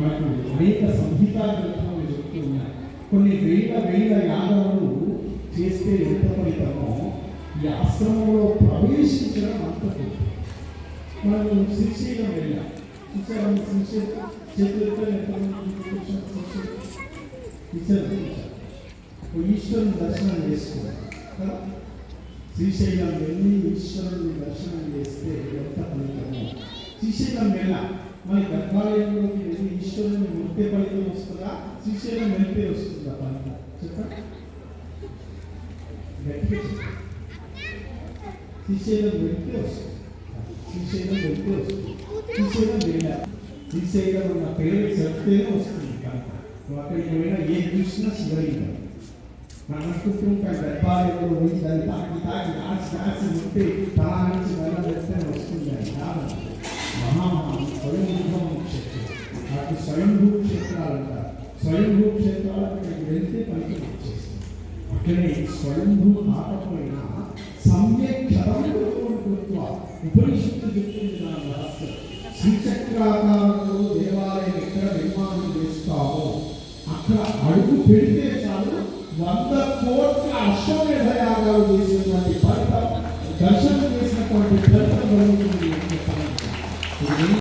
మనకు గీతా గ్రంథంలో చెప్తూ ఉన్నాయి కొన్ని వేల వేల యాగాలు చేస్తే ఎంత ఫలితమో ఈ ఆశ్రమంలో ప్రవేశించడం అంత ఫలితం. మనం శ్రీశైలం వెళ్ళాం. చూసారా శ్రీశైలం? చేతులతో ఎంతమంది ఈశ్వరుని దర్శనం చేసుకోవాలి శ్రీశైలం వెళ్ళి ఈశ్వరుని దర్శనం చేస్తే ఎంత ఫలితమో. శ్రీశైలం వెళ్ళా. మన గర్భాలయంలోకి వెళ్ళి ఈశ్వరుని ఫలితం వస్తుందా? శ్రీశైలం వెళ్తే వస్తుందా ఫలితం? చెప్పండి. గట్టిగా చెప్పండి. వస్తుంది. శ్రీశైలం వెళ్తే వస్తుంది. శ్రీశైలం వెళ్ళా శ్రీశైలం ఉన్న పేరు చెప్తేనే వస్తుంది కనుక నువ్వు అక్కడికి పోయినా ఏం చూసినా శివలింగం మనం అనుకుంటుంటాం గర్భాలయంలో పోయి దాన్ని తాకి తాకి రాసి రాసి ఉంటే తన నుంచి వెళ్ళ వెళ్తే వస్తుంది అని కాదు మహామహా స్వయంభూ క్షేత్రం నాకు స్వయంభూ క్షేత్రాలు అంటారు స్వయంభూ క్షేత్రాలు అక్కడికి వెళ్తే ఫలితం వచ్చేస్తుంది అక్కడే స్వయంభూ కాకపోయినా సమ్యక్ ఉపనిషత్తు చెప్తుంది నా రహస్యం. శ్రీచక్రాకారంలో దేవాలయం ఎక్కడ నిర్మాణం చేస్తామో అక్కడ అడుగు పెడితే చాలు వంద కోట్ల అశ్వమేధ యాగాలు చేసినటువంటి ఫలితం దర్శనం చేసినటువంటి ఫలితం జరుగుతుంది